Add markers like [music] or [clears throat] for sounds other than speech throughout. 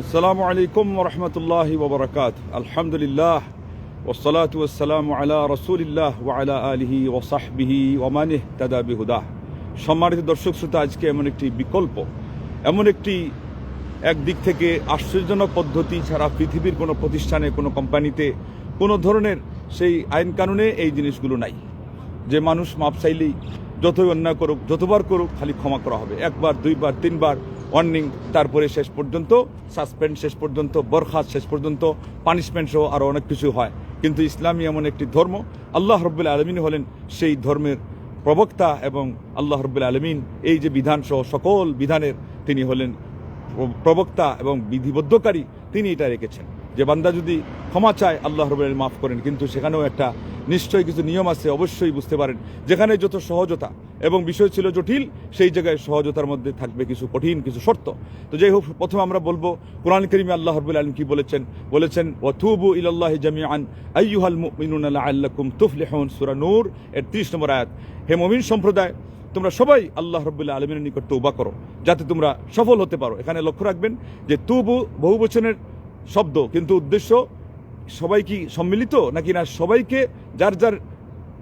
আসসালামু আলাইকুম রহমতুল্লাহ ওবরাকাত আলহামদুলিল্লাহ ওসলাত ওসালাম আলা রসুলিল্লাহ ওয়ালা আলিহি ওসাহবিহি ওমানিহ তাদাবি হুদাহ সম্মানিত দর্শক শ্রোতা, আজকে এমন একটি বিকল্প, এমন একটি একদিক থেকে আশ্চর্যজনক পদ্ধতি ছাড়া পৃথিবীর কোনো প্রতিষ্ঠানে, কোনো কোম্পানিতে, কোনো ধরনের সেই আইন কানুনে এই জিনিসগুলো নাই। যে মানুষ মাপ চাইলেই যতই অন্যায় করুক, যতবার করুক খালি ক্ষমা করা হবে। একবার, দুইবার, তিনবার ওয়ার্নিং তারপরে শেষ পর্যন্ত সাসপেন্ড শেষ পর্যন্ত, বরখাস্ত শেষ পর্যন্ত পানিশমেন্ট সহ আরও অনেক কিছু হয়। কিন্তু ইসলামী এমন একটি ধর্ম, আল্লাহ রব্বুল্লা আলমিন হলেন সেই ধর্মের প্রবক্তা এবং আল্লাহ রব্বুল্লা আলমিন এই যে বিধান সহ সকল বিধানের তিনি হলেন প্রবক্তা এবং বিধিবদ্ধকারী, তিনি এটা রেখেছেন। যে বান্দা যদি ক্ষমা চায়, আল্লাহ রবের মাফ করেন। কিন্তু সেখানেও একটা নিশ্চয়ই কিছু নিয়ম আছে, অবশ্যই বুঝতে পারেন। যেখানে যত সহজতা এবং বিষয় ছিল জটিল, সেই জায়গায় সহজতার মধ্যে থাকবে কিছু কঠিন, কিছু শর্ত। তো যাই হোক, প্রথমে আমরা বলব, কোরআন করিমে আল্লাহ রবুল আলম কি বলেছেন? বলেছেন ওয়াথুবু ইলাল্লাহি জামিআন। আইয়ুহাল মুমিনুনা লাআল্লাকুম তুফলিহুন। সূরা নূর, এর 30 নম্বর আয়াত। হে মুমিন সম্প্রদায়, তোমরা সবাই আল্লাহ রব্বুল্লাহ আলমিনের নিকট তৌবা করো, যাতে তোমরা সফল হতে পারো। এখানে লক্ষ্য রাখবেন যে তুবু বহু বচনের শব্দ, কিন্তু উদ্দেশ্য সবাই কি সম্মিলিত? নাকি না সবাইকে যার যার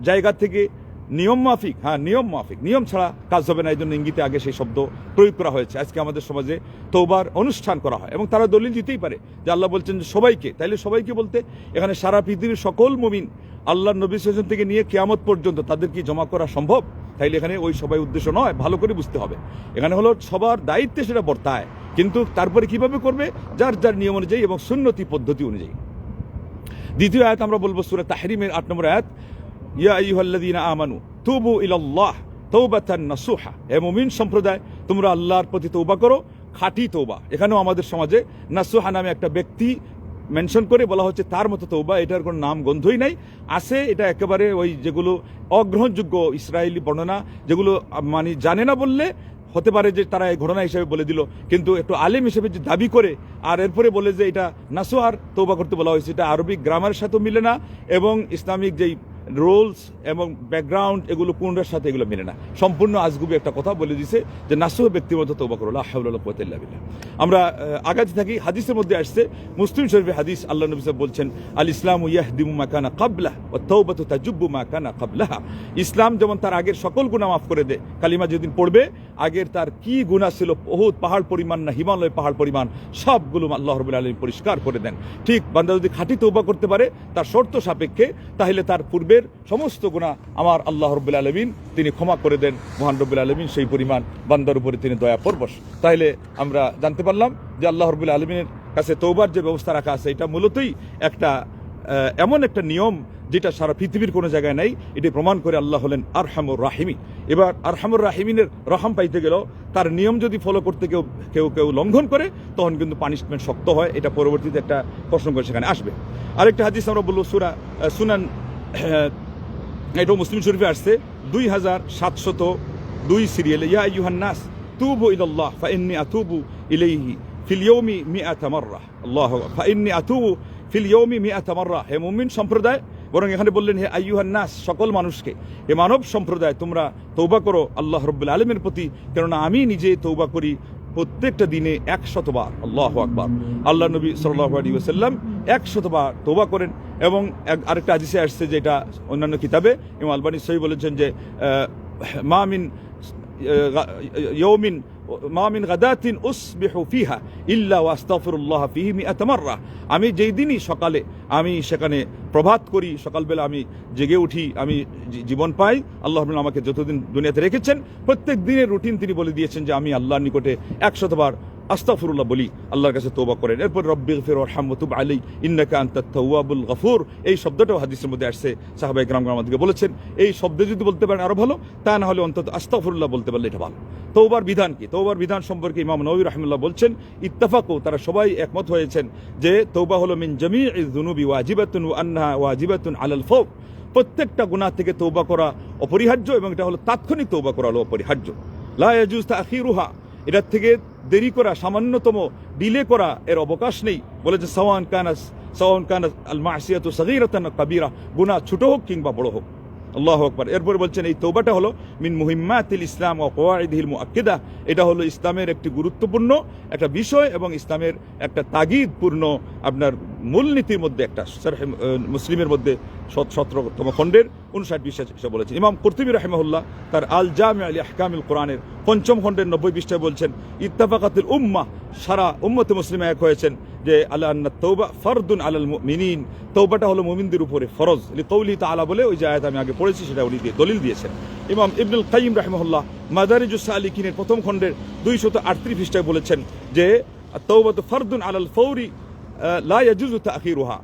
জায়গা থেকে নিয়ম মাফিক হ্যাঁ নিয়ম মাফিক। নিয়ম ছাড়া কাজ হবে না, এই জন্য ইঙ্গিতে আগে সেই শব্দ প্রয়োগ করা হয়েছে। আজকে আমাদের সমাজে তৌবার অনুষ্ঠান করা হয় এবং তারা দলিল দিতেই পারে যে আল্লাহ বলছেন যে সবাইকে, তাইলে সবাইকে বলতে এখানে সারা পৃথিবীর সকল মুমিন আল্লাহ নবী সেশন থেকে নিয়ে কেয়ামত পর্যন্ত তাদের কি জমা করা সম্ভব? তাইলে এখানে ওই সবাই উদ্দেশ্য নয়, ভালো করে বুঝতে হবে। এখানে হলো সবার দায়িত্বে সেটা বর্তায়, কিন্তু তারপরে কীভাবে করবে? যার যার নিয়ম অনুযায়ী এবং সুন্নতি পদ্ধতি অনুযায়ী। দ্বিতীয় আয়াত আমরা বলব সুরে তাহরিমের আট নম্বর আয়াত। ইয়া আইয়ুহাল্লাযীনা আমানু, তুবু ইলাল্লাহ তৌবাতান নাসুহা। হে মুমিন সম্প্রদায়, তোমরা আল্লাহর প্রতি তৌবা করো, খাঁটি তৌবা এখানেও আমাদের সমাজে নাসুহা নামে একটা ব্যক্তি মেনশন করে বলা হচ্ছে তার মতো তৌবা এটার কোনো নাম গন্ধই নাই। আছে, এটা একেবারে ওই যেগুলো অগ্রহণযোগ্য ইসরায়েলি বর্ণনা, যেগুলো মানে জানে না বললে হতে পারে যে তারা এই ঘটনা হিসেবে বলে দিল, কিন্তু একটু আলেম হিসেবে যে দাবি করে, আর এরপরে বলে যে এটা নাসোয়ার তৌবা করতে বলা হয়েছে, এটা আরবিক গ্রামারের সাথেও মিলে না, এবং ইসলামিক যেই রোলস এবং ব্যাকগ্রাউন্ড এগুলো কোনটার সাথে এগুলো মেলে না। সম্পূর্ণ আজগুবি একটা কথা বলে দিছে যে নাসুহ ব্যক্তিগত তৌবা করো হাউল্লাহ পতিল্লাহ আমরা আগাতে থাকি, হাদিসের মধ্যে আসছে, মুসলিম শরীফে হাদিস আল্লাহ নবী সাহেব বলছেন আল ইসলাম ইয়াহদিমু মা কানা কাবলাহ ও তৌবাতু তাজুব্বু মা কানা কাবলাহা ইসলাম যেমন তার আগের সকল গুনাহ মাফ করে দেয়, কালিমা যেদিন পড়বে, আগের তার কি গুনাহ ছিল বহুত পাহাড় পরিমাণ না হিমালয় পাহাড় পরিমাণ, সবগুলো আল্লাহ রবুল আলম পরিষ্কার করে দেন। ঠিক, বান্দা যদি খাঁটি তৌবা করতে পারে, তার শর্ত সাপেক্ষে, তাহলে তার পূর্বের সমস্ত গুণা আমার আল্লাহ রব্বুল আলমিন, তিনি ক্ষমা করে দেন। মহান রব্বুল আলমিন সেই পরিমাণ বান্দার উপরে তিনি দয়া পরবশ। তাহলে আমরা জানতে পারলাম যে আল্লাহ রব্বুল আলমিনের কাছে তৌবার যে ব্যবস্থা রাখা আছে, এটা মূলতই একটা এমন একটা নিয়ম যেটা সারা পৃথিবীর কোনো জায়গায় নেই। এটি প্রমাণ করে আল্লাহ হলেন আরহামুর রাহিমি এবার আরহামুর রাহিমিনের রহম পাইতে গেল, তার নিয়ম যদি ফলো করতে কেউ কেউ কেউ লঙ্ঘন করে, তখন কিন্তু পানিশমেন্ট শক্ত হয়। এটা পরবর্তীতে একটা প্রসঙ্গ সেখানে আসবে। আরেকটা হাদিস আমরা বলব, সুরা সুনান [clears throat] এটাও মুসলিম শরীফে আসছে, দুই হাজার সাতশত দুই সিরিয়ালে, ইয়া ইউহান নাস, তুবু ইলাল্লাহ ফাইন্নি আতুবু ইলাইহি ফিল ইয়াউমি মিআতা মাররা। আল্লাহু ফাইন্নি আতুবু ফিল ইয়াউমি মিআতা মাররা। হে মুমিন সম্প্রদায়, বরং এখানে বললেন, হে আইয়ুহান নাস, সকল মানুষকে হে মানব সম্প্রদায়, তোমরা তৌবা করো আল্লাহ রব্বুল আলমের প্রতি, কেননা আমি নিজে তৌবা করি প্রত্যেকটা দিনে একশতবার, আল্লাহ আকবার। আল্লাহ নবী সাল্লাহ আলী ওসাল্লাম একশতবার তোবা করেন এবং আরেকটা আজিসে আসছে যেটা অন্যান্য কিতাবে এবং আলবানী সহি বলেছেন যে মামিন ইয়ৌমিন মামিন গাদাতিন উসবিহু ফিহা ইল্লা ওয়াস্তাগফিরুল্লাহ ফিহি মিআতা আমি যেই দিনই সকালে আমি সেখানে প্রভাত করি, সকালবেলা আমি জেগে উঠি, আমি জীবন পাই। আল্লাহ আমাকে যতদিন দুনিয়াতে রেখেছেন, প্রত্যেক দিনের রুটিন তিনি বলে দিয়েছেন যে আমি আল্লাহর নিকটে একশতবার আস্তাফরুল্লাহ বলি, আল্লাহর কাছে তোবা করেন। এরপর রব্বি ফির রহমতুব আলী ইন্নাকা আন্তা তওয়াবুল গফুর। এই শব্দটাও হাদিসের মধ্যে আসছে সাহাবাই গ্রাম আমাদেরকে বলেছেন। এই শব্দে যদি বলতে পারেন আরও ভালো, তা না হলে অন্তত আস্তাফরুল্লাহ বলতে পারলে এটা ভালো। তৌবার বিধান কি? তৌবার বিধান সম্পর্কে ইমাম নবী রহমুল্লাহ বলছেন ইত্তাফাকও তারা সবাই একমত হয়েছেন যে তৌবা হলো মিন জমি জুনুবি ওয়াজিবাতুন আন্নাহা ওয়াজিবাতুন আলাল ফৌক। প্রত্যেকটা গুনাহ থেকে তৌবা করা অপরিহার্য এবং এটা হলো তাৎক্ষণিক তৌবা করা হলো অপরিহার্য। লা ইয়াজুজ তাখিরুহা। এটার থেকে দেরি করা, সামান্যতম ডিলে করা এর অবকাশ নেই। বলে যে, সওয়ান কানাস সওয়ান কানাস আল মাসিয়াতু সগীরাতান কাবীরা, গুনাহ ছোট হোক কিংবা বড় হোক। আল্লাহ আকবার। এরপরে বলছেন, এই তৌবাটা হলো মিন মুহিম্মাতিল ইসলাম ও কোয়াইদিল মুআক্কিদা। এটা হলো ইসলামের একটি গুরুত্বপূর্ণ একটা বিষয় এবং ইসলামের একটা তাগিদপূর্ণ আপনার মূলনীতির মধ্যে একটা মুসলিমের মধ্যে সত- সতেরোতম খণ্ডের উনষাট বিশ্বাস হিসেবে বলেছেন। ইমাম কর্তুবী রাহিমাহুল্লাহ তার আল জামি আলী আহকামিল কোরআনের পঞ্চম খণ্ডের নব্বই পৃষ্ঠায় বলছেন, ইত্তাফাকাতুল উম্মা সারা উম্মতে মুসলিম এক হয়েছেন যে আল্লাহ তৌবা ফরদুন আলাল মিনিন তৌবাটা হলো মুমিনদের উপরে ফরজ। কৌলি তাআলা বলে ওই যে আয়াত আমি আগে পড়েছি, সেটা উনি দিয়ে দলিল দিয়েছেন। ইমাম ইবনুল কাইম রাহিমাহুল্লাহ মাদারিজুস কিনের প্রথম খণ্ডের দুইশত আটত্রিশ পৃষ্ঠায় বলেছেন যে তৌবা তো ফরদুন আলাল ফৌরি লা ইয়াজুজু তাখিরুহা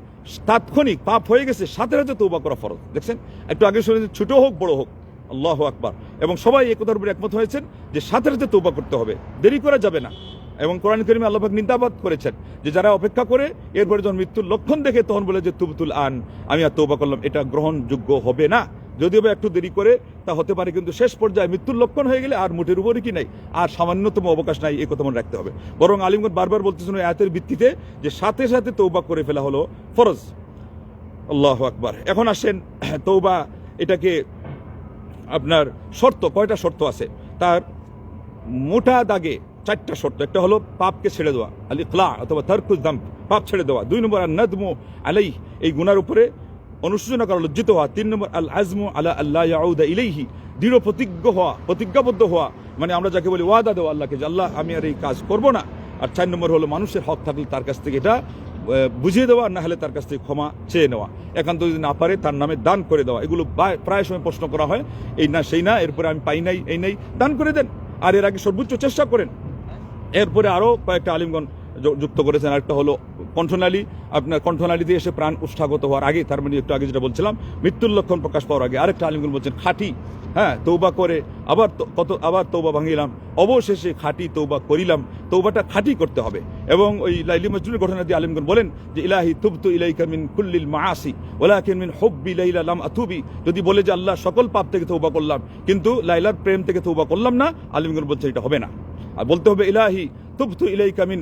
তাৎক্ষণিক পাপ হয়ে গেছে, সাথে সাথে তৌবা করা ফরজ। দেখছেন? একটু আগে শুনেছেন ছোট হোক, বড় হোক, আল্লাহ আকবার। এবং সবাই একতার উপরে একমত হয়েছেন যে সাথে সাথে তৌবা করতে হবে। দেরি করা যাবে না। এবং কোরআন করিমে আল্লাহ পাক নিন্দাবাদ করেছেন যে যারা অপেক্ষা করে, এরপরে যখন মৃত্যুর লক্ষণ দেখে, তখন বলে যে, তুবতুল আন, আমি আর তৌবা করলাম, এটা গ্রহণযোগ্য হবে না। যদিও বা একটু দেরি করে, তা হতে পারে কিন্তু শেষ পর্যায়ে মৃত্যুর লক্ষণ হয়ে গেলে আর মুঠের উপরে কি নাই? আর সামান্যতম অবকাশ নাই, এই কথা মনে রাখতে হবে। বরং আলিমগঞ্জ বারবার বলতেছেন আয়াতের ভিত্তিতে যে সাথে সাথে তৌবা করে ফেলা হলো ফরজ। আল্লাহ আকবার। এখন আসেন তৌবা এটাকে আপনার শর্ত, কয়টা শর্ত আছে? তার মোটা দাগে চারটা শর্ত। একটা হলো পাপকে ছেড়ে দেওয়া আলি ক্লা অথবা তারকুল দাম পাপ ছেড়ে দেওয়া। দুই নম্বর আর নদমো আলাই এই গুনার উপরে অনুশোচনা করা লজ্জিত হওয়া, তিন নম্বর আল আজমু আলা আল্লাহ ইয়াউদা ইলাইহি। দৃঢ় প্রতিজ্ঞ হওয়া, প্রতিজ্ঞাবদ্ধ হওয়া মানে আমরা যাকে বলি ওয়াদা দেওয়া আল্লাহকে যে, আল্লাহ, আমি আর এই কাজ করব না। আর চার নম্বর হলো মানুষের হক থাকলে তার কাছ থেকে এটা বুঝিয়ে দেওয়া, না হলে তার কাছ থেকে ক্ষমা চেয়ে নেওয়া। একান্ত যদি না পারে, তার নামে দান করে দেওয়া। এগুলো প্রায় সময় প্রশ্ন করা হয়, এই না, সেই না, এরপরে আমি পাই নাই, এই নাই। দান করে দেন। আর এর আগে সর্বোচ্চ চেষ্টা করেন। এরপরে আরও কয়েকটা আলিমগণ যুক্ত করেছেন। আরেকটা হলো কণ্ঠনালী, আপনার কণ্ঠনালী দিয়ে এসে প্রাণ উষ্ঠাগত হওয়ার আগে, তার মানে একটু আগে যেটা বলছিলাম, মৃত্যুর লক্ষণ প্রকাশ পাওয়ার আগে, আরেকটা আলিমগণ বলছেন, খাঁটি হ্যাঁ তৌবা করে, আবার কত, আবার তৌবা ভাঙিলাম, অবশেষে খাঁটি তৌবা করিলাম তৌবাটা খাঁটি করতে হবে। এবং ওই লাইলি মজনুর ঘটনা দিয়ে আলিমগণ বলেন যে, ইলাহি তুবতু ইলাইকা মিন কুল্লিল মাআসি, ওয়ালাকিন মিন হুব্বি লাইলা লাম যদি বলে যে, আল্লাহ সকল পাপ থেকে তৌবা করলাম, কিন্তু লাইলার প্রেম থেকে তৌবা করলাম না আলিমগণ বলছে এটা হবে না। আর বলতে হবে, ইলাহি তুবতু ইলাইকা মিন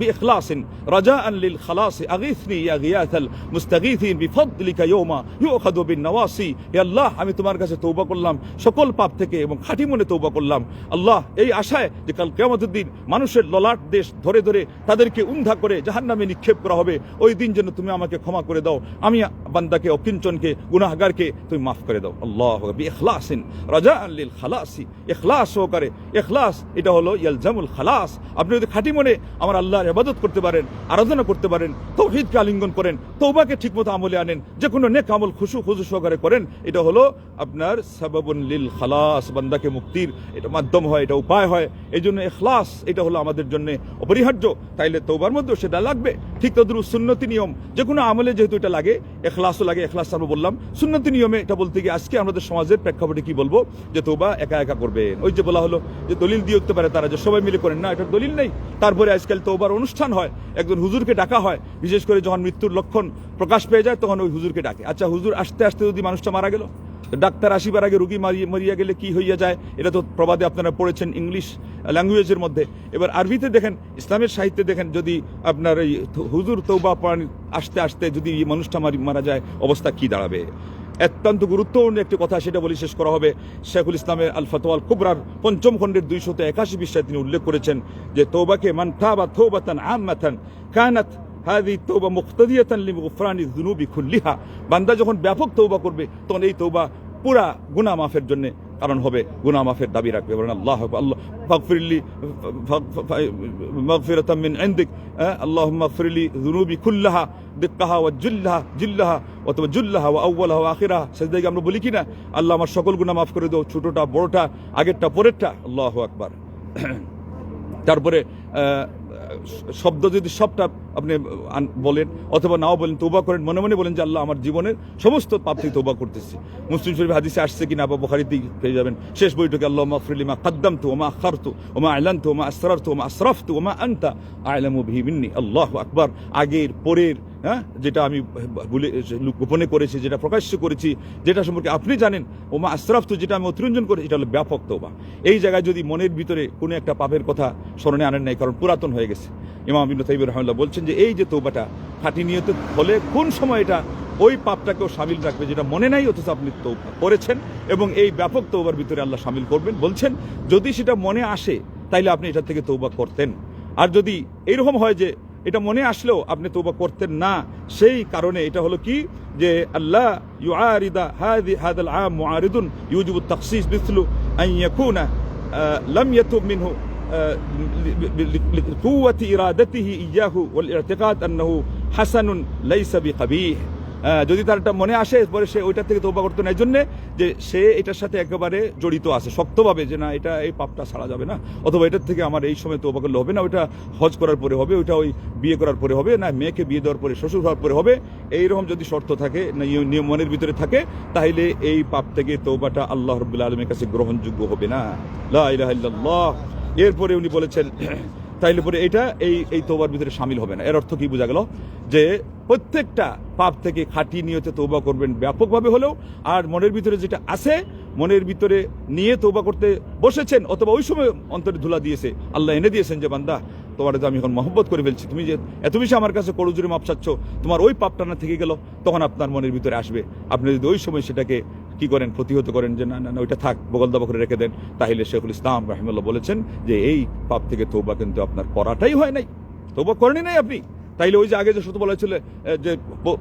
বিইখলাসিন, রাজাআন লিল খালাসি আগিথনি ইয়া গিয়াথাল মুস্তাগীথিন বিফদলিকা ইয়াওমা ইউখাযু বিন নওয়াসি। হে আল্লাহ, আমি তোমার কাছে তৌবা করলাম, সকল পাপ থেকে এবং খাঁটি মনে তৌবা করলাম। আল্লাহ, এই আশায় যে কাল কিয়ামতের দিন মানুষের ললাট দেশ ধরে ধরে তাদেরকে উন্ধা করে জাহান্নামে নিক্ষেপ করা হবে, ওই দিন যেন তুমি আমাকে ক্ষমা করে দাও। আমি বান্দাকে, অকিঞ্চনকে, গুনাহগারকে তুমি মাফ করে দাও। আল্লাহ ইখলাসিন রাজা লিল খালাসি। ইখলাস সহকারে, ইখলাস, এটা হলো ইয়ালজামুল খালাস। আপনি যদি খাঁটি মনে আমার আল্লাহর ইবাদত করতে পারেন, আরাধনা করতে পারেন, তৌহিদকে আলিঙ্গন করেন তৌবাকে ঠিকমতো আমলে আনেন, যে কোনো নেক আমল খুশু খুশু সহকারে করেন, এটা হলো আপনার সাবাবুন লিল খালাস, বান্দাকে মুক্তির, এটা মাধ্যম হয়, এটা উপায় হয় এই জন্য এখলাস এটা হলো আমাদের জন্য অপরিহার্য, তাইলে তৌবার মধ্যেও সেটা লাগবে, ঠিক তদ্রু সুন্নতি নিয়ম, যে কোনো আমলে যেহেতু এটা লাগে এখলাসও লাগে এখলাস আমরা বললাম, সুন্নতি নিয়মে এটা বলতে গিয়ে আজকে আমাদের সমাজের প্রেক্ষাপটে কি বলব, যে তৌবা একা একা করবেন, ওই যে বলা হলো, যে দলিল দিয়ে উঠতে পারে তারা, যে সবাই মিলে করেন, না, এটা দলিল নেই তারপরে আজকাল তৌবার অনুষ্ঠান হয়, একজন হুজুরকে ডাকা হয়, বিশেষ করে যখন মৃত্যুর লক্ষণ প্রকাশ পেয়ে যায়, তখন ওই হুজুরকে ডাকে। আচ্ছা হুজুর আসতে আসতে যদি মানুষটা মারা গেল ডাক্তার আসিবার আগে রুগী মারিয়ে মরিয়া গেলে কি হইয়া যায়? এটা তো প্রবাদে আপনারা পড়েছেন ইংলিশ ল্যাঙ্গুয়েজের মধ্যে। এবার আরবিতে দেখেন, ইসলামের সাহিত্যে দেখেন, যদি আপনার এই হুজুর তৌবা পড়ান, আসতে আসতে যদি এই মানুষটা মারা যায়, অবস্থা কি দাঁড়াবে? অত্যন্ত গুরুত্বপূর্ণ একটি কথা, সেটা বলি শেষ করা হবে। শেখুল ইসলামের আল ফতোয়াল কুবরার পঞ্চম খণ্ডের দুইশত একাশি বিষয়ে তিনি উল্লেখ করেছেন যে, তৌবাকে মান থাবা থৌবাতান আম্মাতান কানাত হাদি তৌবা মুক্তদিয়াতান লিগুফরানি জুনুবি খুল্লিহা বান্দা যখন ব্যাপক তৌবা করবে, তখন এই তৌবা পুরা গুনাহ মাফের জন্য কারণ হবে গুনাহ মাফের দাবি রাখবে। বলেন, আল্লাহ আল্লাহ, ফাগফিরলি মাগফিরাতাম মিন ইনদিক আল্লাহুম্মা গফিরলি যুনুবি কুল্লাহা, দিক্কাহা ওয়া জুল্লাহা, জিল্লাহা, অথবা জুল্লাহা ওয়া আউয়ালাহা ওয়া আখিরাহা। সেজদায় আমরা বলি কি না আল্লাহ আমার সকল গুনাহ মাফ করে দাও, ছোটটা, বড়টা, আগেরটা, পরেরটা। আল্লাহু আকবার। [clears throat] তারপরে শব্দ যদি সবটা আপনি বলেন অথবা নাও বলেন তৌবা করেন, মনে মনে বলেন যে আল্লাহ আমার জীবনের সমস্ত পাপ থেকে তৌবা করতেছি। মুসলিম শরীফ হাদিসে আসছে কিনা বা বখারিতেই পেয়ে যাবেন। শেষ বইটুকে আল্লাহ মাফরিলি মা কাদ্দাম তু ওমা আখার তু ওমা আলান তু ওমা আসরার তু ওমা আসরাফ তু ওমা আন্তা আলামু ভিমিন্নি আল্লাহ আকবার। আগের, পরের হ্যাঁ? যেটা আমি ভুলে গোপনে করেছি, যেটা প্রকাশ্য করেছি, যেটা সম্পর্কে আপনি জানেন, ওমা আশরাফ তো যেটা আমি অতিরঞ্জন করেছি এটা হলো ব্যাপক তোবা এই জায়গায় যদি মনের ভিতরে কোনো একটা পাপের কথা স্মরণে আনেন নাই, কারণ পুরাতন হয়ে গেছে। ইমাম ইবনু তাইবুর রহমাল্লাহ বলছেন যে, এই যে তৌবাটা খাঁটি নিয়ত হলে কোন সময় এটা ওই পাপটাকেও সামিল রাখবে যেটা মনে নাই, অথচ আপনি তৌবা করেছেন, এবং এই ব্যাপক তৌবার ভিতরে আল্লাহ সামিল করবেন। বলছেন, যদি সেটা মনে আসে, তাইলে আপনি এটা থেকে তৌবা করতেন। আর যদি এইরকম হয় যে এটা মনে আসলেও আপনি তৌবা করতেন না সেই কারণে এটা হলো কি যে আল্লাহ ইউআরিদা হাদি হাদাল আম মুআরিদুন ইউজিবু তাখসিস মিসলু আন ইয়াকুনা আহ, লাম ইয়াতুব মিনহু آه، لقوة إرادته إياه والاعتقاد أنه حسن ليس بقبيح আহ, যদি তার একটা মনে আসে পরে সে ওইটার থেকে তৌবা করতো না। এই জন্যে যে সে এটার সাথে একেবারে জড়িত আছে, শক্তভাবে যে না, এটা এই পাপটা ছাড়া যাবে না। অথবা এটার থেকে আমার এই সময় তৌবা করলে হবে না, ওইটা হজ করার পরে হবে, ওইটা ওই বিয়ে করার পরে হবে না, মেয়েকে বিয়ে দেওয়ার পরে, শ্বশুর হওয়ার পরে হবে। এইরকম যদি শর্ত থাকে, না নিয়ম মনের ভিতরে থাকে, তাহলে এই পাপ থেকে তৌবাটা আল্লাহ রবুল্লা আলমের কাছে গ্রহণযোগ্য হবে না। লা ইলাহা ইল্লাল্লাহ। এরপরে উনি বলেছেন তাইলে পরে এটা এই এই তোবার ভিতরে সামিল হবে না। এর অর্থ কি বোঝা গেল? যে প্রত্যেকটা পাপ থেকে খাটি নিয়তে তৌবা করবেন ব্যাপকভাবে হলেও, আর মনের ভিতরে যেটা আছে, মনের ভিতরে নিয়ে তৌবা করতে বসেছেন, অথবা ওই সময় অন্তরে ধুলা দিয়েছে, আল্লাহ এনে দিয়েছেন যে, বান্দা, তোমার তো আমি এখন মহব্বত করে ফেলছি। তুমি যে এত বেশি আমার কাছে করজুরি মাপ চাচ্ছ, তোমার ওই পাপটা না থেকে গেল, তখন আপনার মনের ভিতরে আসবে। আপনি যদি ওই সময় সেটাকে কি করেন, প্রতিহত করেন যে না না ওইটা থাক বগলদাবা করে রেখে দেন। তাহলে শেখুল ইসলাম রাহিমুল্লাহ বলেছেন যে এই পাপ থেকে তৌবা কিন্তু আপনার করাটাই হয় নাই। তৌবা করেনি নাই আপনি। তাইলে ওই যে আগে যে শুধু বলা ছিল যে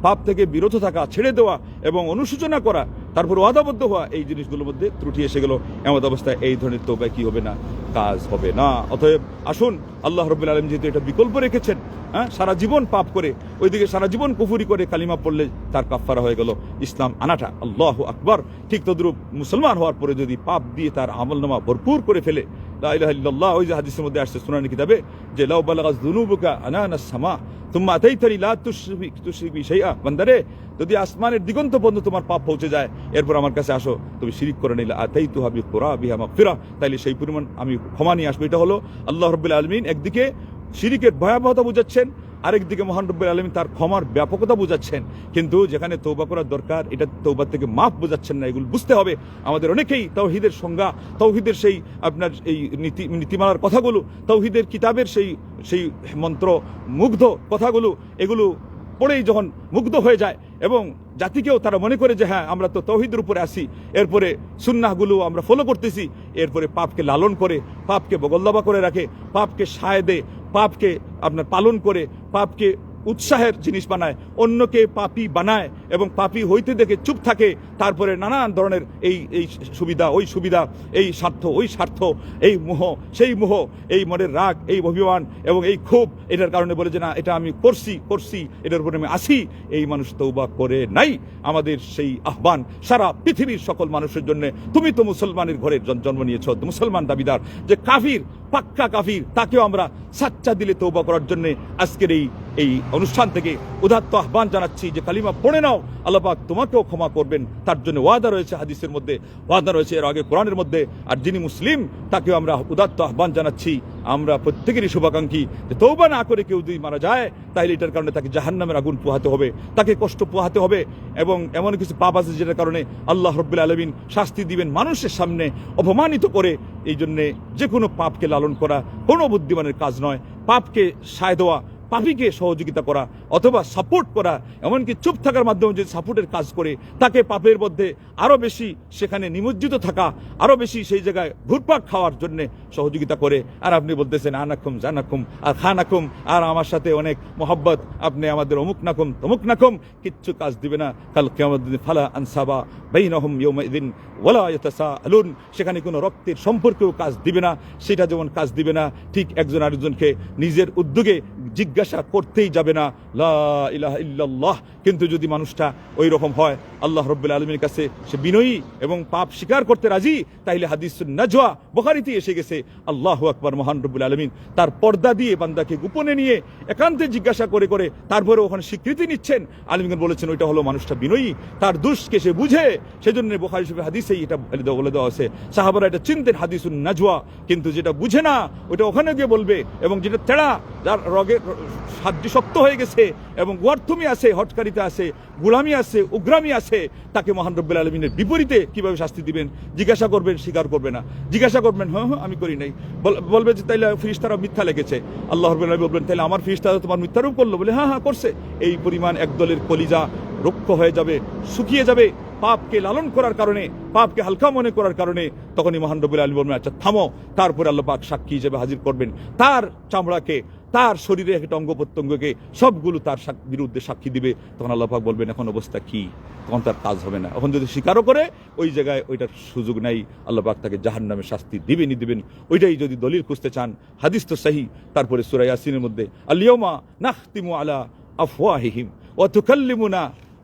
পাপ থেকে বিরত থাকা, ছেড়ে দেওয়া এবং অনুশোচনা করা তারপর ওয়াদাবদ্ধ হওয়া এই জিনিসগুলোর মধ্যে ত্রুটি এসে গেল। এমন অবস্থায় এই ধরনের তৌবায় কি হবে না? কাজ হবে না। অতএব আসুন, আল্লাহ রব্বুল আলম যেহেতু এটা বিকল্প রেখেছেন হ্যাঁ সারা জীবন পাপ করে, ওইদিকে সারা জীবন কুফুরি করে কালিমা পড়লে তার কাফারা হয়ে গেল ইসলাম আনাটা। আল্লাহ আকবর। ঠিক তদ্রুপ মুসলমান হওয়ার পরে যদি পাপ দিয়ে তার আমলনামা ভরপুর করে ফেলে, লা ইলাহা ইল্লাল্লাহ, ওই যে হাদিসের মধ্যে আসছে সুনানি কিতাবে যে, লাউ বালাগাস যুনুবুকা আনানাস সামা তুম্মা আতাইতানি লা তুশরিক তুশরিক বি শাইআ। বান্দারে, যদি আসমানের দিগন্ত পর্যন্ত তোমার পাপ পৌঁছে যায়, এরপর আমার কাছে আসো, তুমি শিরিক করে নিলে। আতাইতু হাবি কুরা বিহা মাগফিরা। তাইলে সেই পরিমাণ আমি ক্ষমা নিয়ে আসব। এটা হলো আল্লাহ রাব্বুল আলমিন একদিকে শিরিকের ভয়াবহতা বুঝাচ্ছেন আরেকদিকে মহান রব্বুল আলমী তার ক্ষমার ব্যাপকতা বোঝাচ্ছেন। কিন্তু যেখানে তৌবা করার দরকার, এটা তৌবার থেকে মাফ বোঝাচ্ছেন না, এগুলো বুঝতে হবে। আমাদের অনেকেই তৌহিদের সংজ্ঞা তৌহিদের সেই আপনার এই নীতি, নীতিমালার কথাগুলো তৌহিদের কিতাবের সেই সেই মন্ত্র, মুগ্ধ কথাগুলো, এগুলো পড়েই যখন মুগ্ধ হয়ে যায় এবং জাতিকেও তারা মনে করে যে হ্যাঁ আমরা তো তৌহিদের উপরে আসি এরপরে সুন্নাহগুলো আমরা ফলো করতেছি। এরপরে পাপকে লালন করে, পাপকে বগল্লাবা করে রাখে, পাপকে সায় দেয় পাপকে আপনার পালন করে পাপকে উৎসাহের জিনিস বানায়, অন্যকে পাপি বানায় এবং পাপি হইতে দেখে চুপ থাকে, তারপরে নানান ধরনের এই এই সুবিধা, ওই সুবিধা, এই স্বার্থ, ওই স্বার্থ, এই মোহ, সেই মোহ, এই মনের রাগ, এই অভিমান এবং এই ক্ষোভ, এটার কারণে বলে যে না, এটা আমি করছি করছি, এটার উপরে আমি আসি এই মানুষ তৌবা করে নাই। আমাদের সেই আহ্বান সারা পৃথিবীর সকল মানুষের জন্য। তুমি তো মুসলমানের ঘরে জন- জন্ম নিয়েছ মুসলমান দাবিদার, যে কাফির, পাক্কা কাফির, তাকেও আমরা সাচ্চা দিলে তৌবা করার জন্য আজকের এই এই অনুষ্ঠান থেকে উদাত্ত আহ্বান জানাচ্ছি যে কালিমা পড়ে নাও আল্লাপাক তোমাকেও ক্ষমা করবেন। তার জন্য ওয়াদা রয়েছে হাদিসের মধ্যে, ওয়াদা রয়েছে এর আগে কোরআনের মধ্যে, আর যিনি মুসলিম, তাকেও আমরা উদাত্ত আহ্বান জানাচ্ছি। আমরা প্রত্যেকেরই শুভাকাঙ্ক্ষী যে তৌবা না করে কেউ যদি মারা যায় তাহলে এটার কারণে তাকে জাহান্নামের আগুন পোহাতে হবে, তাকে কষ্ট পোহাতে হবে এবং এমন কিছু পাপ আছে যেটার কারণে আল্লাহ রব্বুল আলমিন শাস্তি দিবেন মানুষের সামনে অপমানিত করে। এই জন্যে যে কোনো পাপকে লালন করা কোনো বুদ্ধিমানের কাজ নয়। পাপকে সায় দেওয়া পাপিকে সহযোগিতা করা অথবা সাপোর্ট করা, এমনকি চুপ থাকার মাধ্যমে যদি সাপোর্টের কাজ করে, তাকে পাপের মধ্যে আরও বেশি সেখানে নিমজ্জিত থাকা আরও বেশি সেই জায়গায় ঘুরপাক খাওয়ার জন্য সহযোগিতা করে। আর আপনি বলতেছেন, আনাকুম জানাকুম, আর খানাকুম, আর আমার সাথে অনেক মোহাব্বত। আপনি আমাদের অমুক নাকুম, তমুক নাকুম, কিচ্ছু কাজ দিবে না। কাল কেমন ফালা আনসাবা বাইনহম ইয়ৌমাইদিন ওয়ালা ইয়াতাসাআলুন। সেখানে কোনো রক্তের সম্পর্কেও কাজ দিবে না, সেটা যেমন কাজ দিবে না, ঠিক একজন আরেকজনকে নিজের উদ্যোগে জিজ্ঞাসা করতেই যাবে না লা ইলাহা ইল্লাল্লাহ কিন্তু যদি মানুষটা ওই রকম হয়, আল্লাহ রব্বুল আলমীর কাছে সে বিনয়ী এবং পাপ স্বীকার করতে রাজি, তাইলে হাদিস নাজওয়া বখারিতে এসে গেছে। আল্লাহ আকবর, মহান রব্বুল আলমিন তার পর্দা দিয়ে বান্দাকে গোপনে নিয়ে একান্তে জিজ্ঞাসা করে করে তারপরে ওখানে স্বীকৃতি নিচ্ছেন। আলমিন বলেছেন, ওইটা হলো মানুষটা বিনয়ী, তার দুষ্কে সে বুঝে। সেজন্য বোখারি শরীফের হাদিসেই এটা বলে দেওয়া- আছে। সাহাবারা এটা চিনতেন হাদিসুন নাজওয়া কিন্তু যেটা বুঝে না ওটা ওখানে গিয়ে বলবে এবং যেটা তেড়া, যার রগের সাধ্য শক্ত হয়ে গেছে এবং ওয়ার্থমি আছে হটকারিতা আছে, গুলামি আছে, উগ্রামি আছে, তাকে মহান রব্বুল আলমিনের বিপরীতে কীভাবে শাস্তি দিবেন? জিজ্ঞাসা করবেন, স্বীকার করবে না। জিজ্ঞাসা করবেন হ্যাঁ হ্যাঁ আমি করি নাই। বলবে যে, তাইলে ফিরিস্তারা মিথ্যা লেগেছে আল্লাহ রব্বুল আলমী বলবেন তাহলে আমার ফিরিস্তারা তোমার মিথ্যারূপ করল। বলে হ্যাঁ হ্যাঁ করছে। এই পরিমাণ এক দলের কলিজা রুক্ষ হয়ে যাবে, শুকিয়ে যাবে, পাপকে লালন করার কারণে, পাপকে হালকা মনে করার কারণে। তখনই মহান রবুল আলী বলবেন আচ্ছা থামো। তারপরে আল্লাহ পাক সাক্ষী হিসেবে হাজির করবেন। তার চামড়াকে তার শরীরে একটা অঙ্গ প্রত্যঙ্গকে সবগুলো তার বিরুদ্ধে সাক্ষী দিবে। তখন আল্লাহ পাক বলবেন, এখন অবস্থা কি? তখন তার কাজ হবে না। এখন যদি স্বীকারও করে, ওই জায়গায় ওইটার সুযোগ নাই। আল্লাহ পাক তাকে জাহান নামে শাস্তি দিবেনই দিবেন। ওইটাই যদি দলিল খুঁজতে চান, হাদিস তো সাহি। তারপরে সুরাই ইয়াসিনের মধ্যে আলিয়মা নাখতিমু আলা আফওয়াহিহিম ওয়া তুকাল্লিমুনা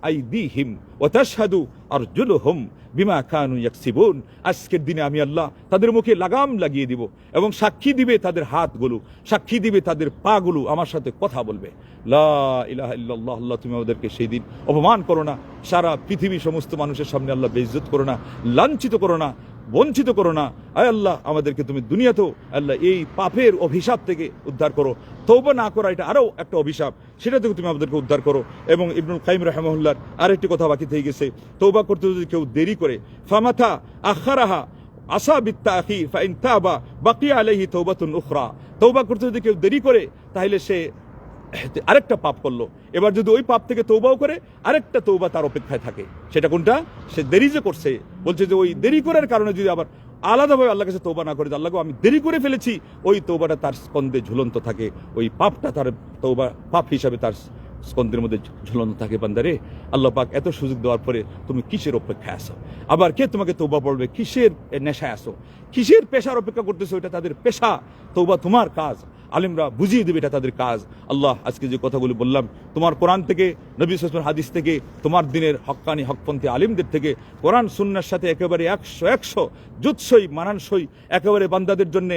আইদিহিম আর তাশহাদু আরজুলুহুম বিমা কানু ইয়াকসিবুন। আজকের দিনে আমি আল্লাহ তাদের মুখে লাগাম লাগিয়ে দিব এবং সাক্ষী দিবে তাদের হাতগুলো, সাক্ষী দিবে তাদের পাগুলো আমার সাথে কথা বলবে। লা ইলাহা আল্লাহ তুমি আমাদেরকে সেই দিন অপমান করো না। সারা পৃথিবী সমস্ত মানুষের সামনে আল্লাহ বেইজ্জত করো না, লাঞ্ছিত করো না, বঞ্চিত করো না। আয় আল্লাহ, আমাদেরকে তুমি দুনিয়াতেও আল্লাহ এই পাপের অভিশাপ থেকে উদ্ধার করো। তৌবা না করা এটা আরও একটা অভিশাপ। সেটা থেকে তুমি আমাদেরকে উদ্ধার করো। এবং ইবনুল কাইম রহমহুল্লার আরেকটি কথা বাকি থেকে গেছে। তৌবা করতে যদি কেউ দেরি করে, ফামাথা আখারাহা আসা বিত্তা আখি ফাইন তাবা বাকি আলাইহি তৌবাতুন উখরা। তৌবা করতে যদি কেউ দেরি করে, তাহলে সে আরেকটা পাপ করল। এবার যদি ওই পাপ থেকে তৌবাও করে, আরেকটা তৌবা তার অপেক্ষায় থাকে। সেটা কোনটা? সে দেরি যে করছে, বলছে যে ওই দেরি করার কারণে যদি আবার আলাদাভাবে আল্লাহ কাছে তৌবা না করে আল্লাহ আমি দেরি করে ফেলেছি। ওই তৌবাটা তার স্কন্দে ঝুলন্ত থাকে। ওই পাপটা তার তৌবা পাপ হিসাবে তার স্কন্দের মধ্যে ঝুলন্ত থাকে, বান্দারে। আল্লাহ পাক এত সুযোগ দেওয়ার পরে তুমি কিসের অপেক্ষায় আসো আবার কে তোমাকে তৌবা পড়বে কিসের নেশায় আসো কিসের পেশার অপেক্ষা করতেছো? এটা তাদের পেশা। তৌবা তোমার কাজ। আলিমরা বুঝিয়ে দেবে এটা তাদের কাজ। আল্লাহ, আজকে যে কথাগুলো বললাম, তোমার কোরআন থেকে, নবী সাসমের হাদিস থেকে, তোমার দিনের হক্কানি হকপন্থী আলিমদের থেকে, কোরআন, সুন্নার সাথে একেবারে একশো একশো জুৎসই মানানসই, একেবারে বান্দাদের জন্য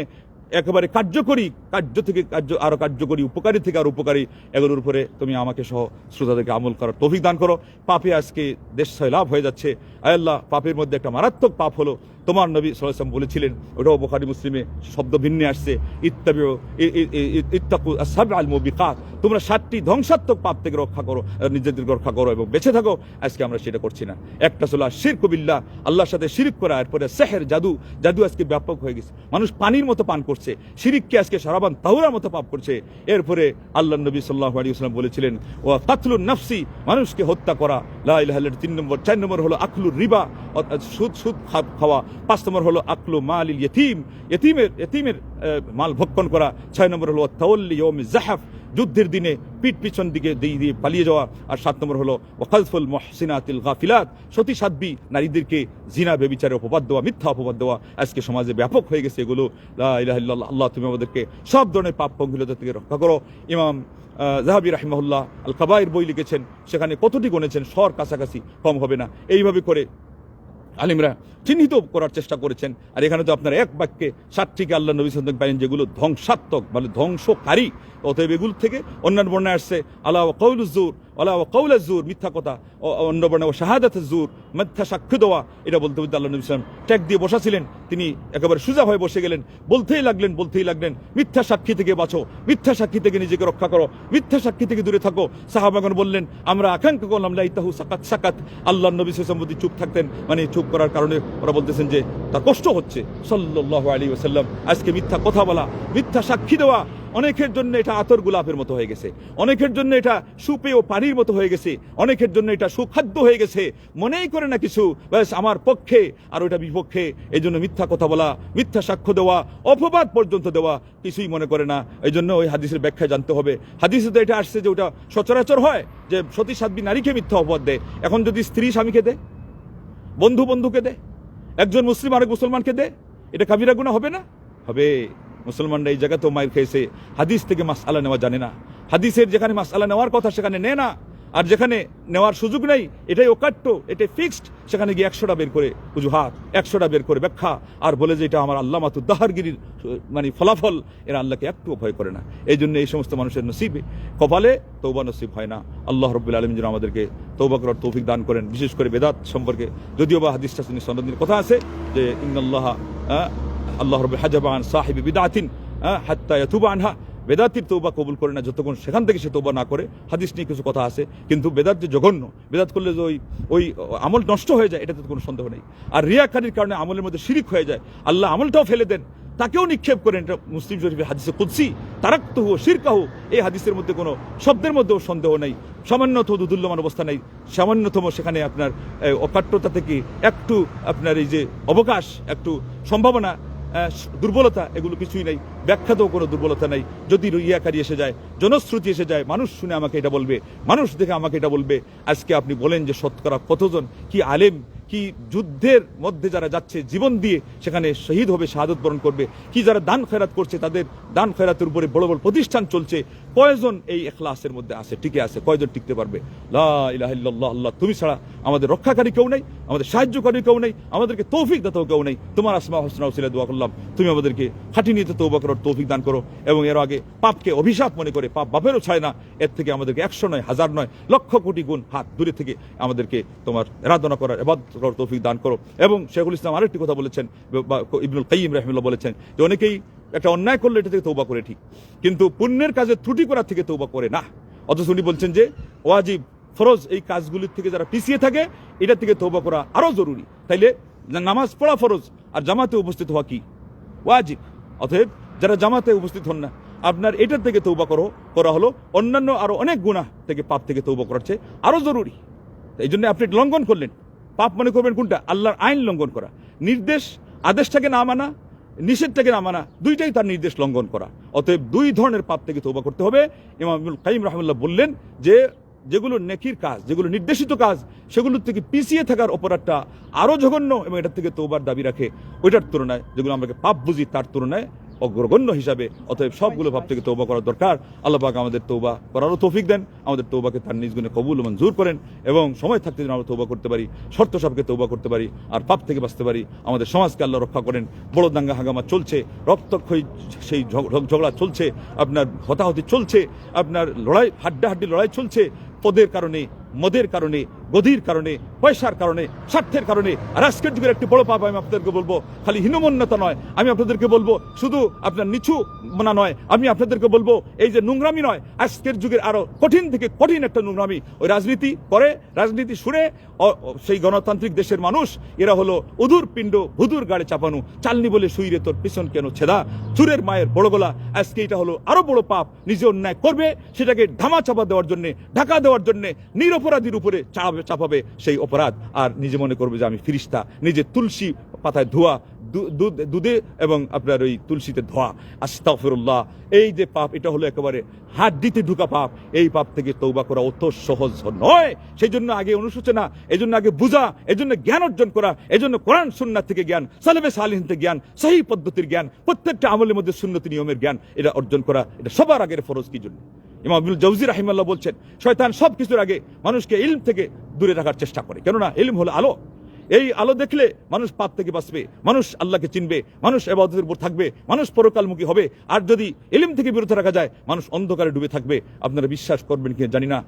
একেবারে কার্যকরী, কার্য থেকে কার্য, আরও কার্যকরী, উপকারী থেকে আর উপকারী, এগুলোর উপরে তুমি আমাকে সহ শ্রোতাদেরকে আমল করার তৌফিক দান করো। পাপে আজকে দেশ লাভ হয়ে যাচ্ছে। আল্লাহ, পাপের মধ্যে একটা মারাত্মক পাপ হলো তোমার নবী সাল্লাম বলেছিলেন ওটাও বোখারি, মুসলিমে শব্দ ভিন্নে আসছে ইত্তাবিও ইত্তাকু সাব আল মুবিকাত, তোমরা সাতটি ধ্বংসাত্মক পাপ থেকে রক্ষা করো নিজেদেরকে রক্ষা করো এবং বেঁচে থাকো, আজকে আমরা সেটা করছি না। একটা ছিল শির কবিল্লা আল্লাহর সাথে শিরিক করা, এরপরে সেহের, জাদু জাদু আজকে ব্যাপক হয়ে গেছে। মানুষ পানির মতো পান করছে, শিরিককে আজকে সারাবান তাহুরার মতো পাপ করছে। এরপরে আল্লাহ নবী সাল্লাহ আলী সাল্লাম বলেছিলেন ও কাতলুন নফসি, মানুষকে হত্যা করা লাহ তিন নম্বর, চার নম্বর হলো আকলুর রিবা সুদ সুদ খাওয়া। পাঁচ নম্বর হলো আকলু মাল ইয়তিম। এতিমের এতিমের মাল ভক্ষণ করা। ছয় নম্বর হলো তাওল্লি ওম জাহাফ। যুদ্ধের দিনে পিঠ পিছন দিকে দিয়ে দিয়ে পালিয়ে যাওয়া। আর সাত নম্বর হলো ওয়াকালফুল মহসিনাতিল গাফিলাত। সতী সাধ্বী নারীদেরকে জিনা বেবিচারে অপবাদ দেওয়া মিথ্যা অপবাদ দেওয়া। আজকে সমাজে ব্যাপক হয়ে গেছে এগুলো। লা ইলাহা ইল্লাল্লাহ, আল্লাহ তুমি আমাদেরকে সব ধরনের পাপ পঙ্কিলতা থেকে রক্ষা করো। ইমাম জাহাবি রাহিমাহুল্লাহ আল কাবাইর বই লিখেছেন। সেখানে কতটি গণেছেন? স্বর কাছাকাছি কম হবে না। এইভাবে করে আলিমরা চিহ্নিত করার চেষ্টা করেছেন। আর এখানে তো আপনার এক বাক্যে সাতটিকে আল্লাহ নবী সন্তান পাইলেন, যেগুলো ধ্বংসাত্মক মানে ধ্বংসকারী। অতএব এগুলো থেকে অন্যান্য বর্ণায় আসছে আল্লাহ কৌলুজুর আল্লাহ কৌলাজুর মিথ্যা কথা। অন্য বর্ণায় ও শাহাদাত জুর মিথ্যা সাক্ষ্য দেওয়া এটা বলতে বলতে আল্লাহ নবী সালাম ট্যাগ দিয়ে বসাছিলেন তিনি একেবারে সোজা হয়ে বসে গেলেন। বলতেই লাগলেন বলতেই লাগলেন, মিথ্যা সাক্ষী থেকে বাঁচো, মিথ্যা সাক্ষী থেকে নিজেকে রক্ষা করো, মিথ্যা সাক্ষী থেকে দূরে থাকো। সাহাবাগন বললেন, আমরা আকাঙ্ক্ষা করলাম, লাইতাহু সাকাত সাকাত। আল্লাহ নবী যদি চুপ থাকতেন মানে চুপ করার কারণে ওরা বলতেছেন যে তার কষ্ট হচ্ছে। সাল্লাল্লাহু আলী ওয়াসাল্লাম, আজকে মিথ্যা কথা বলা, মিথ্যা সাক্ষী দেওয়া অনেকের জন্য এটা আতর গোলাপের মতো হয়ে গেছে। অনেকের জন্য এটা সুপে ও পানির মতো হয়ে গেছে। অনেকের জন্য এটা সুখাদ্য হয়ে গেছে। মনেই করে না কিছু। ব্যাস, আমার পক্ষে আর ওটা বিপক্ষে। এই জন্য মিথ্যা কথা বলা, মিথ্যা সাক্ষ্য দেওয়া, অপবাদ পর্যন্ত দেওয়া কিছুই মনে করে না। এই জন্য ওই হাদিসের ব্যাখ্যা জানতে হবে। হাদিসে তো এটা আসছে যে ওটা সচরাচর হয় যে সতী সাধ্বী নারীকে মিথ্যা অপবাদ দেয়। এখন যদি স্ত্রী স্বামীকে দেয়? বন্ধু বন্ধুকে দে একজন মুসলিম আরেক মুসলমানকে দে এটা কাবিরা গুণা হবে না? হবে। মুসলমানরা এই জায়গাতেও মায়ের খেয়েছে। হাদিস থেকে মাস মাসালা নেওয়া জানে না। হাদিসের যেখানে মাস মাসালা নেওয়ার কথা সেখানে নেয় না। আর যেখানে নেওয়ার সুযোগ নেই এটাই ওকাট্য এটাই ফিক্সড সেখানে গিয়ে একশোটা বের করে উজুহাত একশোটা বের করে ব্যাখ্যা। আর বলে যে এটা আমার আল্লাহ মাতু দাহারগিরির মানে ফলাফল এরা আল্লাহকে একটু ভয় করে না। এই জন্য এই সমস্ত মানুষের নসিবে কপালে তৌবা নসিব হয় না। আল্লাহ রব্বুল আলম যেন আমাদেরকে তৌবা করার তৌফিক দান করেন। বিশেষ করে বেদাত সম্পর্কে। যদিও বা তিনি সনদিনের কথা আছে যে ইন্নাল্লাহ আহ, আল্লাহ রব্বুল হাজাবান সাহিবি বিদাতিন হাত্তা ইয়াতুবা আনহা। বেদাতির তৌবা কবুল করে না যতক্ষণ সেখান থেকে সে তৌবা না করে। হাদিস নিয়ে কিছু কথা আছে, কিন্তু বেদাত যে জঘন্য, বেদাত করলে যে ওই ওই আমল নষ্ট হয়ে যায়, এটাতে কোনো সন্দেহ নেই। আর রিয়াকারির কারণে আমলের মধ্যে শিরিক হয়ে যায়। আল্লাহ আমলটাও ফেলে দেন। তাকেও নিক্ষেপ করেন। এটা মুসলিম শরীফের হাদিসে কুদ্সি তারাক্তহু শিরকাহু এই হাদিসের মধ্যে কোনো শব্দের মধ্যেও সন্দেহ নেই। সামান্যতম দুদুল্যমান অবস্থা নেই। সামান্যতম সেখানে আপনার অকাট্যতা থেকে একটু আপনার এই যে অবকাশ, একটু সম্ভাবনা দুর্বলতা, এগুলো কিছুই নেই। ব্যাখ্যাতেও কোনো দুর্বলতা নেই। যদি ইয়াকারি এসে যায়, জনশ্রুতি এসে যায়, মানুষ শুনে আমাকে এটা বলবে, মানুষ দেখে আমাকে এটা বলবে। আজকে আপনি বলেন যে শতকরা কতজন, কি আলেম কি যুদ্ধের মধ্যে যারা যাচ্ছে, জীবন দিয়ে সেখানে শহীদ হবে, শাহাদত বরণ করবে। কি যারা দান খয়রাত করছে, তাদের দান খয়রাতের উপরে বড় বড় প্রতিষ্ঠান চলছে। কয়জন এই এখলাসের মধ্যে আছে, টিকে আছে, কয়জন টিকতে পারবে? লা ইলাহা ইল্লাল্লাহ, আল্লাহ, তুমি ছাড়া আমাদের রক্ষাকারী কেউ নেই, আমাদের সাহায্যকারী কেউ নেই, আমাদেরকে তৌফিক দাতাও কেউ নেই। তোমার আসমা হোসনা হুসিলা দোয়া করলাম, তুমি আমাদেরকে খাটি নিতে তৌবা করার তৌফিক দান করো এবং এর আগে পাপকে অভিশাপ মনে করে, পাপ বাপেরও ছায় না, এর থেকে আমাদেরকে একশো নয়, হাজার নয়, লক্ষ কোটি গুণ হাত দূরে থেকে আমাদেরকে তোমার আরাধনা করার এবাদ করার তৌফিক দান করো। এবং শেখুল ইসলাম আরেকটি কথা বলেছেন ইবনুল কাইম রহমুল্লাহ বলেছেন, যে অনেকেই একটা অন্যায় করলে এটা থেকে তৌবা করে ঠিক, কিন্তু পুণ্যের কাজে ত্রুটি করার থেকে তৌবা করে না। অথচ উনি বলছেন যে, ওয়াজিব, ফরজ এই কাজগুলির থেকে যারা পিছিয়ে থাকে এটা থেকে তৌবা করা আরও জরুরি। তাইলে নামাজ পড়া ফরজ, আর জামাতে উপস্থিত হওয়া কি? ওয়াজিব। অতএব যারা জামাতে উপস্থিত হন না, আপনার এটার থেকে তৌবা করো, করা হলো অন্যান্য আরও অনেক গুণা থেকে পাপ থেকে তৌবা করার চেয়ে আরও জরুরি। এই জন্য আপনি লঙ্ঘন করলেন। পাপ মনে করবেন কোনটা? আল্লাহর আইন লঙ্ঘন করা। নির্দেশ, আদেশটাকে না মানা, নিষেধটাকে না মানা, দুইটাই তার নির্দেশ লঙ্ঘন করা। অতএব দুই ধরনের পাপ থেকে তৌবা করতে হবে। ইমাম ইবনুল কাইম রহমুল্লাহ বললেন যে, যেগুলো নেকির কাজ, যেগুলো নির্দেশিত কাজ, সেগুলোর থেকে পিছিয়ে থাকার অপরাধটা আরও জঘন্য এবং এটার থেকে তৌবার দাবি রাখে। ওইটার তুলনায়, যেগুলো আমাকে পাপ বুঝি তার তুলনায় অগ্রগণ্য হিসাবে, অতএব সবগুলো ভাব থেকে তৌবা করা দরকার। আল্লাহ পাক আমাদের তৌবা করারও তৌফিক দেন, আমাদের তৌবাকে তার নিজ গুণে কবুল মঞ্জুর করেন এবং সময় থাকতে যেন আমরা তৌবা করতে পারি, শর্ত সবকে তৌবা করতে পারি, আর পাপ থেকে বাঁচতে পারি। আমাদের সমাজকে আল্লাহ রক্ষা করেন বড় দাঙ্গা হাঙ্গামা চলছে, রক্তক্ষয়ী সেই ঝগ- ঝগড়া চলছে, আপনার হতাহতি চলছে, আপনার লড়াই হাড্ডাহাড্ডি লড়াই চলছে। পদের কারণে মদের কারণে, গদির কারণে, পয়সার কারণে, স্বার্থের কারণে। আর আজকের যুগের একটি বড় পাপ আমি আপনাদেরকে বলব, খালি হীনমন্যতা নয়। আমি আপনাদেরকে বলব, শুধু আপনার নিচু মনা নয়, আমি আপনাদেরকে বলব, এই যে নোংরামি নয়, আজকের যুগের আরও কঠিন থেকে কঠিন একটা নোংরামি। ওই রাজনীতি করে, রাজনীতি শুনে সেই গণতান্ত্রিক দেশের মানুষ, এরা হলো উদুর পিণ্ড, ভুদুর গাড়ে চাপানো। চালনি বলে শুইরে তোর পিছন কেন ছেদা? চুরের মায়ের বড় গলা, আজকে এটা হলো আরও বড় পাপ। নিজে অন্যায় করবে, সেটাকে ধামা চাপা দেওয়ার জন্য, ঢাকা দেওয়ার জন্য নিরপরাধীর উপরে চাপাবে চাপাবে সেই অপরাধ। আর নিজে মনে করবে যে আমি ফিরিস্তা। নিজে তুলসী পাতায় ধোয়া দুধে এবং আপনার ওই তুলসীতে ধোয়া। আস্তাফিরুল্লাহ এই যে পাপ, এটা হলো একেবারে হাত দিতে ঢুকা পাপ। এই পাপ থেকে তৌবা করা অত সহজ নয়। সেই জন্য আগে অনুশোচনা এই জন্য আগে বুঝা এই জন্য জ্ঞান অর্জন করা এই জন্য কোরআন, সুন্নাত থেকে জ্ঞান সালেবে সালিন থেকে জ্ঞান, সহি পদ্ধতির জ্ঞান, প্রত্যেকটা আমলের মধ্যে সুন্নতি নিয়মের জ্ঞান, এটা অর্জন করা, এটা সবার আগের ফরজ কি জন্য? ইমাম আব্দুল জৌজি রাহিমাল্লাহ বলছেন, শয়তান সব কিছুর আগে মানুষকে ইলম থেকে দূরে রাখার চেষ্টা করে। কেননা ইলম হলো আলো। এই আলো দেখলে মানুষ পাপ থেকে বাঁচবে, মানুষ আল্লাহকে চিনবে, মানুষ এবাদতের উপর থাকবে, মানুষ পরকালমুখী হবে। আর যদি এলিম থেকে বিরত রাখা যায়, মানুষ অন্ধকারে ডুবে থাকবে। আপনারা বিশ্বাস করবেন কি জানি না।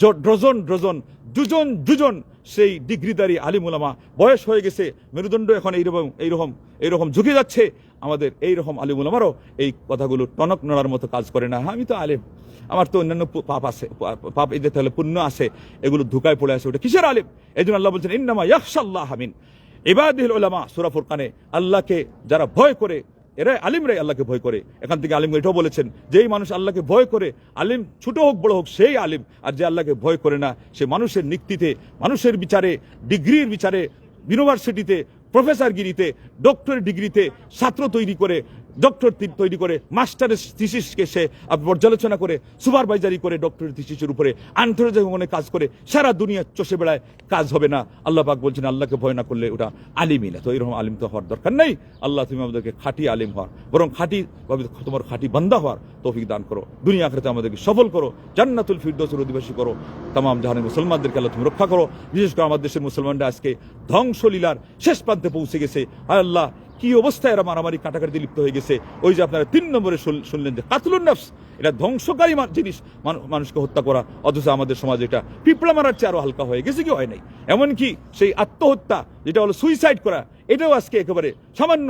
ডজন ডজন, দুজন দুজন সেই ডিগ্রিদারি আলিম ওলামা বয়স হয়ে গেছে, মেরুদণ্ড এখন এইরকম এইরকম এইরকম ঝুঁকে যাচ্ছে। আমাদের এইরকম আলিম ওলামারও এই কথাগুলো টনক নড়ার মতো কাজ করে না। হ্যাঁ, আমি তো আলেম। আমার তো অন্যান্য পাপ আছে পাপ এদের তাহলে পুণ্য আছে এগুলো ধুকায় পড়ে আছে ওটা কিসের আলেম? এই জন্য আল্লাহ বলছেন ইন্নামা ইয়াকশাল্লাহ হামিন ইবাদিল ওলামা সুরা ফুরকানে। আল্লাহকে যারা ভয় করে এরা আলিমরাই আল্লাহকে ভয় করে। এখান থেকে আলিম এটাও বলেছেন যেই মানুষ আল্লাহকে ভয় করে আলিম ছোট হোক বড় হোক সেই আলিম। আর যে আল্লাহকে ভয় করে না সে মানুষের নিক্তিতে মানুষের বিচারে ডিগ্রির বিচারে ইউনিভার্সিটিতে প্রফেসরগিরিতে ডক্টরের ডিগ্রিতে ছাত্র তৈরি করে ডক্টর তৈরি করে মাস্টারের থিসিসকে সে পর্যালোচনা করে সুপারভাইজারি করে ডক্টরের থিসিসের উপরে আন্তর্জাতিক মনে কাজ করে, সারা দুনিয়া চষে বেড়ায় কাজ হবে না। আল্লাহ পাক বলছেন, আল্লাহকে ভয় না করলে ওটা আলিমই না। তো এরকম আলিম তো হওয়ার দরকার নেই। আল্লাহ তুমি আমাদেরকে খাঁটি আলিম হওয়ার, বরং খাঁটি, তোমার খাঁটি বান্দা হওয়ার তৌফিক দান করো। দুনিয়া আখরাতে আমাদেরকে সফল করো, জান্নাতুল ফিরদৌসের অধিবাসী করো তাম জাহানের মুসলমানদেরকে আল্লাহ তুমি রক্ষা করো। বিশেষ করে আমাদের দেশের মুসলমানরা আজকে ধ্বংসলীলার শেষ প্রান্তে পৌঁছে গেছে। আল্লাহ কি অবস্থায় এরা মারামারি কাটাকাটি লিপ্ত হয়ে গেছে? ওই যে আপনারা তিন নম্বরে শুনলেন যে কাতলুন নফস, এটা ধ্বংসকারী জিনিস মানুষকে হত্যা করা, অথচ আমাদের সমাজে এটা পিঁপড়া মারার চেয়ে আরও হালকা হয়ে গেছে, কি হয় নাই? এমনকি সেই আত্মহত্যা, যেটা হলো সুইসাইড করা, এটাও আজকে একেবারে সামান্য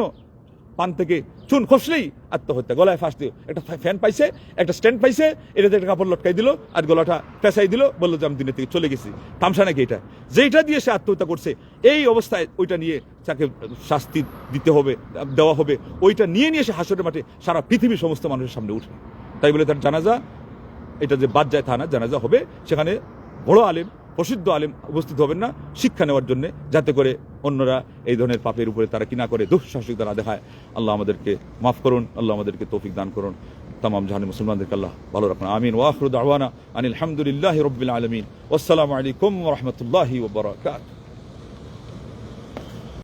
পান থেকে চুন খসলেই আত্মহত্যা। গলায় ফাঁস দিও একটা ফ্যান পাইছে, একটা স্ট্যান্ড পাইছে এটাতে একটা কাপড় লটকাই দিল আর গলাটা পেঁচাই দিল, বলল যে, আমি দিনের থেকে চলে গেছি। তামসা নাকি এটা? যেইটা দিয়ে সে আত্মহত্যা করছে, এই অবস্থায় ওইটা নিয়ে তাকে শাস্তি দিতে হবে, দেওয়া হবে, ওইটা নিয়ে নিয়ে সে হাসরের মাঠে সারা পৃথিবীর সমস্ত মানুষের সামনে উঠবে তাই বলে তার জানাজা, এটা যে বাদ যায় থানা জানাজা হবে। সেখানে বড় আলেম প্রসিদ্ধ আলেম উপস্থিত হবেন না শিক্ষা নেওয়ার জন্য, যাতে করে অন্যরা এই ধরনের পাপের উপরে তারা কিনা করে দুঃশাসিক তারা দেখায়। আল্লাহ আমাদেরকে মাফ করুন, আল্লাহ আমাদেরকে তৌফিক দান করুন। তাম জাহানি মুসলমানদেরকে আল্লাহ ভালো রাখুন। আমিন। ওয়াহরুদ আওয়ানা আনিল হামদুলিল্লাহ রবিল আলমিন। আসসালামু আলাইকুম রহমতুল্লাহি ওবরাকাত